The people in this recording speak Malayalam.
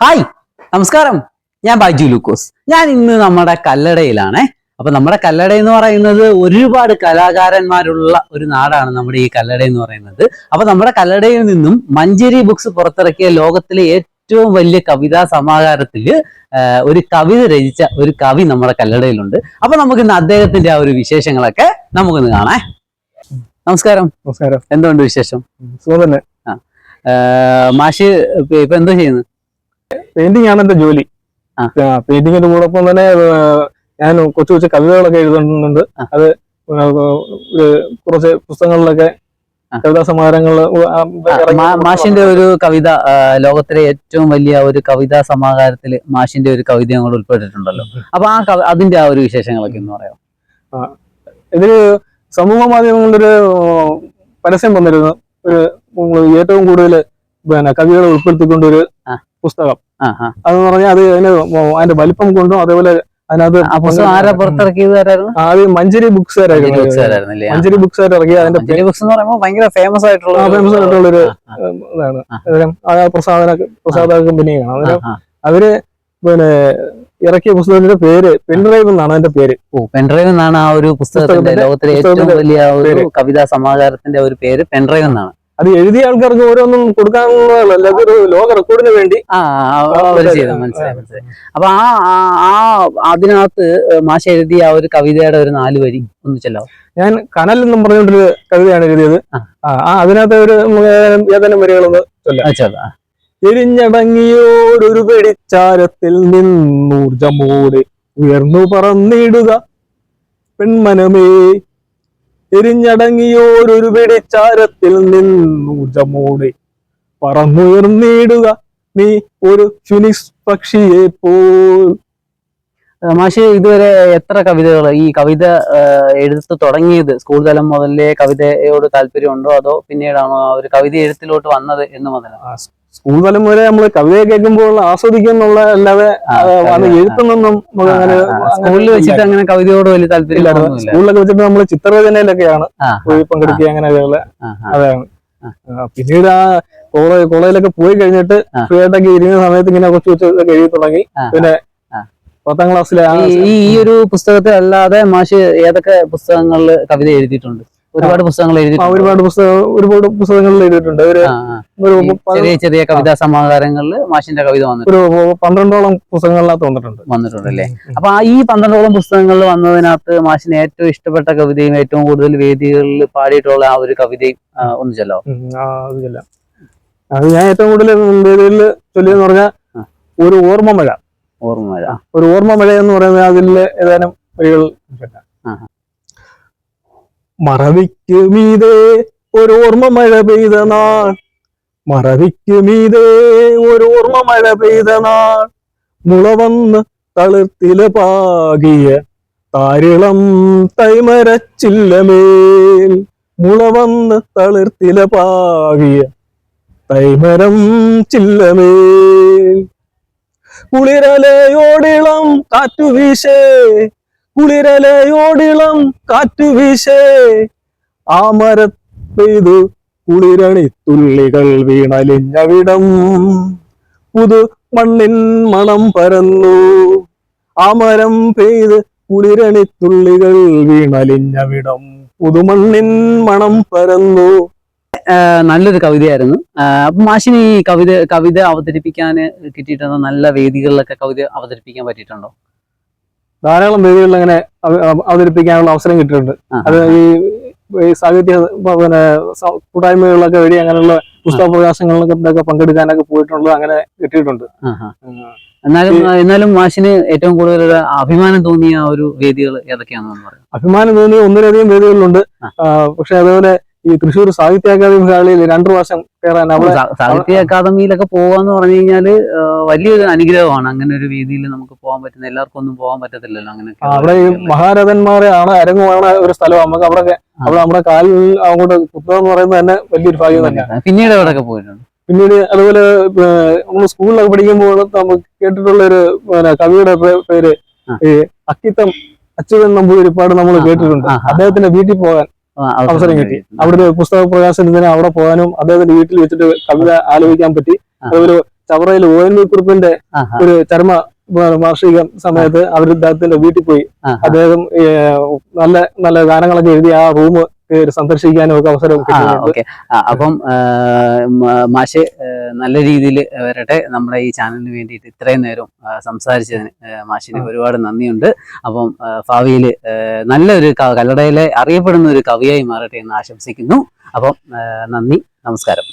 ഹായ് നമസ്കാരം. ഞാൻ ബൈജു ലൂക്കോസ്. ഞാൻ ഇന്ന് നമ്മുടെ കല്ലടയിലാണ്. അപ്പൊ നമ്മുടെ കല്ലട എന്ന് പറയുന്നത് ഒരുപാട് കലാകാരന്മാരുള്ള ഒരു നാടാണ് നമ്മുടെ ഈ കല്ലട എന്ന് പറയുന്നത്. അപ്പൊ നമ്മുടെ കല്ലടയിൽ നിന്നും മഞ്ചേരി ബുക്സ് പുറത്തിറക്കിയ ലോകത്തിലെ ഏറ്റവും വലിയ കവിതാ സമാഹാരത്തിൽ ഒരു കവിത രചിച്ച ഒരു കവി നമ്മുടെ കല്ലടയിലുണ്ട്. അപ്പൊ നമുക്ക് ഇന്ന് അദ്ദേഹത്തിന്റെ ആ ഒരു വിശേഷങ്ങളൊക്കെ നമുക്കൊന്ന് കാണാം. നമസ്കാരം. നമസ്കാരം. എന്തുകൊണ്ട് വിശേഷം? സുഖം തന്നെ. ആ, മാഷ് ഇപ്പൊ എന്തോ ചെയ്യുന്നു പെയിന്റിംഗ് ആണ് എന്റെ ജോലി. പെയിന്റിങ്ങിന്റെ കൂടൊപ്പം തന്നെ ഞാൻ കൊച്ചു കൊച്ചു കവിതകളൊക്കെ എഴുതുന്നുണ്ട്. അത് കുറച്ച് പുസ്തകങ്ങളിലൊക്കെ കവിതാ സമാഹാരങ്ങൾ മാഷിന്റെ ഒരു കവിത ലോകത്തിലെ ഏറ്റവും വലിയ ഒരു കവിതാ സമാഹാരത്തിൽ മാഷിന്റെ ഒരു കവിത ഞങ്ങൾ ഉൾപ്പെട്ടിട്ടുണ്ടല്ലോ. അപ്പൊ ആ അതിന്റെ ആ ഒരു വിശേഷങ്ങളൊക്കെ എന്ന് പറയാം ഇതിൽ സമൂഹ മാധ്യമങ്ങളിലൊരു ഒരു പരസ്യം വന്നിരുന്നു. ഒരു ഏറ്റവും കൂടുതൽ പിന്നെ കവികളെ ഉൾപ്പെടുത്തിക്കൊണ്ടൊരു പുസ്തകം. അതെന്ന് പറഞ്ഞാൽ അത് അതിന് അതിന്റെ വലിപ്പം കൊണ്ടും അതേപോലെ അതിനകത്ത് ആരാ ആദ്യം മഞ്ചേരി ബുക്സ് മഞ്ചേരി ബുക്സ് ഇറക്കി അതിന്റെ ബുക്സ് എന്ന് പറയുമ്പോൾ ഭയങ്കര ഫേമസ് ആയിട്ടുള്ള ഒരു- ഇതാണ്. പ്രസാദന പ്രസാദ കമ്പനിയാണ് അന്നേരം അവർ പിന്നെ ഇറക്കിയ പുസ്തകത്തിന്റെ പേര് പെൻഡ്രൈവ് എന്നാണ് അതിന്റെ പേര്. ഓ പെൻഡ്രൈവ് എന്നാണ് ആ ഒരു പുസ്തകത്തിന്റെ പുസ്തകത്തിന്റെ- ലോകത്തിലെ ഏറ്റവും വലിയ ഒരു കവിതാ സമാഹാരത്തിന്റെ ഒരു പേര് പെൻഡ്രൈവ് എന്നാണ്. അത് എഴുതിയ ആൾക്കാർക്ക് ഓരോന്നും കൊടുക്കാനുള്ളതല്ല അതൊരു ലോക റെക്കോർഡിന് വേണ്ടി. മനസ്സിലായി അപ്പൊ ആ ആ- അതിനകത്ത് മാഷ എഴുതിയ ആ ഒരു കവിതയുടെ ഒരു നാല് വരി ഒന്ന് ചെല്ലോ. ഞാൻ കനൽ എന്നും പറഞ്ഞുകൊണ്ടൊരു കവിതയാണ് എഴുതിയത്. ആ. അതിനകത്ത് ഒരു ഏതാനും വരികളൊന്ന് ചെല്ലോ. ആ. എരിഞ്ഞടങ്ങിയോരൊരു വെടിച്ചാരത്തിൽ നിന്നൂർജമോടെ ഉയർന്നു പറന്നിടുക പെൺമനമേ. എരിഞ്ഞടങ്ങിയോരൊരു വെടിച്ചാരത്തിൽ നിന്നൂർജമോടെ പറന്നുയർന്നിടുക നീ ഒരു ഫിനിക്സ് പക്ഷിയെ പോൽ. മാഷി ഇതുവരെ എത്ര കവിതകൾ ഈ കവിത എഴുത്ത് തുടങ്ങിയത്? സ്കൂൾ തലം മുതലേ കവിതയോട് താല്പര്യമുണ്ടോ അതോ പിന്നീടാണോ ആ ഒരു കവിത എഴുത്തിലോട്ട് വന്നത് എന്ന് മുതലാണ് സ്കൂൾ തലം വരെ നമ്മൾ കവിതയെ കേൾക്കുമ്പോൾ ആസ്വദിക്കും എന്നുള്ള അല്ലാതെ അത് എഴുത്തുന്നൊന്നും അങ്ങനെ സ്കൂളിൽ വെച്ചിട്ട് അങ്ങനെ കവിതയോട് വലിയ താല്പര്യം ഇല്ലായിരുന്നു സ്കൂളിലൊക്കെ വെച്ചിട്ട് നമ്മൾ ചിത്രരചനയിലൊക്കെയാണ് പോയി പങ്കെടുക്കുക അങ്ങനെയൊക്കെയുള്ള. അതാണ്. പിന്നീട് ആ കോളേജ് കോളേജിലൊക്കെ പോയി കഴിഞ്ഞിട്ട്. ഫ്രീ ആയിട്ടൊക്കെ ഇരിക്കുന്ന സമയത്ത് ഇങ്ങനെ കുറച്ച് വെച്ച് എഴുതി തുടങ്ങി. പിന്നെ. പത്താം ക്ലാസ്സിലെ ഈ ഒരു പുസ്തകത്തെ അല്ലാതെ മാഷ് ഏതൊക്കെ പുസ്തകങ്ങളിൽ കവിത എഴുതിയിട്ടുണ്ട്? ഒരുപാട് പുസ്തകങ്ങൾ എഴുതിയിട്ടുണ്ട്. ഒരുപാട് പുസ്തകം ഒരുപാട് പുസ്തകങ്ങൾ എഴുതിയിട്ടുണ്ട്. ചെറിയ ചെറിയ കവിതാ സമാഹാരങ്ങളിൽ മാഷിന്റെ കവിത വന്നിട്ടുണ്ട്. ഒരു പന്ത്രണ്ടോളം പുസ്തകങ്ങളിനകത്ത് വന്നിട്ടുണ്ട്. വന്നിട്ടുണ്ട് അല്ലേ? അപ്പൊ ആ ഈ പന്ത്രണ്ടോളം പുസ്തകങ്ങളിൽ വന്നതിനകത്ത് മാഷിന് ഏറ്റവും ഇഷ്ടപ്പെട്ട കവിതയും ഏറ്റവും കൂടുതൽ വേദികളിൽ പാടിയിട്ടുള്ള ആ ഒരു കവിതയും ഒന്ന് ചെല്ലോ അത്. ഞാൻ ഏറ്റവും കൂടുതൽ വേദികളിൽ ചൊല്ലിയെന്ന് പറഞ്ഞാൽ ഒരു ഓർമ്മ മഴ ഓർമ്മ മഴ ഒരു ഓർമ്മ മഴ എന്ന് പറയുന്നത് അതിൽ ഏതാനും വരികൾ. മറവിക്ക് മീതേ ഒരു ഓർമ്മ മഴ പെയ്ത നാൾ. മറവിക്ക് മീതേ ഓർമ്മ മഴ പെയ്ത നാൾ. മുള വന്ന് തളിർത്തില പാകിയ താരിളം തൈമരച്ചില്ലമേൽ മുള വന്ന് തളിർത്തില പാകിയ തൈമരം ചില്ലമേൽ കുളിരലയോടിളം കാറ്റുവീശേ കുളിരലയോടിളം കാറ്റുവീശേ ആ ആമര കുളിരണി തുള്ളികൾ വീണലിഞ്ഞവിടം. പുതു മണ്ണിൻ മണം പരന്നു. ആമരം മരം പെയ്ത് കുളിരണി തുള്ളികൾ വീണലിഞ്ഞവിടം. പുതുമണ്ണിൻ മണം പരന്നു. നല്ലൊരു കവിതയായിരുന്നു. അപ്പൊ മാഷിന് ഈ കവിത കവിത അവതരിപ്പിക്കാൻ കിട്ടിയിട്ടുണ്ടോ? നല്ല വേദികളിലൊക്കെ കവിത അവതരിപ്പിക്കാൻ പറ്റിയിട്ടുണ്ടോ? ധാരാളം വേദികളിൽ അങ്ങനെ അവ- അവ- അവതരിപ്പിക്കാനുള്ള അവസരം കിട്ടിയിട്ടുണ്ട്. അത് ഈ ഈ സാഹിത്യ പിന്നെ കൂട്ടായ്മകളിലൊക്കെ വഴി അങ്ങനെയുള്ള പുസ്തക പ്രകാശങ്ങളിലൊക്കെ പങ്കെടുക്കാനൊക്കെ പോയിട്ടുള്ളത് അങ്ങനെ കിട്ടിയിട്ടുണ്ട്. എന്നാലും എന്നാലും മാഷിന് ഏറ്റവും കൂടുതൽ ഒരു അഭിമാനം തോന്നിയ ഒരു വേദികൾ ഏതൊക്കെയാണെന്ന് പറയാം. അഭിമാനം തോന്നിയ ഒന്നിലധികം വേദികളിലുണ്ട്. പക്ഷെ അതുപോലെ ഈ തൃശ്ശൂർ സാഹിത്യ അക്കാദമി ഹാളിൽ രണ്ടു വർഷം കയറാൻ അവിടെ സാഹിത്യ അക്കാദമിയിലൊക്കെ പോവാന്ന് പറഞ്ഞു കഴിഞ്ഞാൽ വലിയൊരു അനുഗ്രഹമാണ്. അങ്ങനെ ഒരു രീതിയിൽ നമുക്ക് പോകാൻ പറ്റുന്ന എല്ലാവർക്കും ഒന്നും പോകാൻ പറ്റത്തില്ലല്ലോ അങ്ങനെ അവിടെ ഈ മഹാരഥന്മാരെ ആണ് അരങ്ങുമാണ് ഒരു സ്ഥലം. നമുക്ക് അവിടെ അവിടെ നമ്മുടെ കാലിൽ അങ്ങോട്ട് കുത്തുക എന്ന് പറയുന്നത് തന്നെ വലിയൊരു ഭാഗ്യം തന്നെയാണ്. പിന്നീട് അവിടെയൊക്കെ പോയിട്ടുണ്ട്? പിന്നീട് അതുപോലെ നമ്മൾ സ്കൂളിലൊക്കെ പഠിക്കുമ്പോൾ നമുക്ക് കേട്ടിട്ടുള്ള ഒരു കവിയുടെ പേര്. ഈ അക്കിത്തം അച്യുതൻ നമ്പൂതിരിപ്പാട് നമ്മൾ കേട്ടിട്ടുണ്ട്. അദ്ദേഹത്തിന്റെ വീട്ടിൽ പോകാൻ. അവസരം കിട്ടി. അവിടെ ഒരു പുസ്തക പ്രകാശനത്തിന് അവിടെ പോകാനും അദ്ദേഹത്തിന്റെ വീട്ടിൽ വെച്ചിട്ട് കവിത ആലോചിക്കാൻ പറ്റി. അതൊരു അതുപോലെ ചവറയിൽ ഒ എൻ വി കുറിപ്പിന്റെ ഒരു ചർമ്മ വാർഷിക സമയത്ത് അവർ അദ്ദേഹത്തിന്റെ വീട്ടിൽ പോയി. അദ്ദേഹം നല്ല നല്ല ഗാനങ്ങളൊക്കെ എഴുതി ആ റൂം സന്ദർശിക്കാനും ഒക്കെ അവസരം ഓക്കെ. അപ്പം മാഷ് നല്ല രീതിയിൽ വരട്ടെ. നമ്മുടെ ഈ ചാനലിന് വേണ്ടിയിട്ട് ഇത്രയും നേരം സംസാരിച്ചതിന് മാഷിന് ഒരുപാട് നന്ദിയുണ്ട്. അപ്പം ഭാവിയിൽ നല്ലൊരു കല്ലടയിലെ അറിയപ്പെടുന്ന ഒരു കവിയായി മാറട്ടെ എന്ന് ആശംസിക്കുന്നു. അപ്പം നന്ദി. നമസ്കാരം.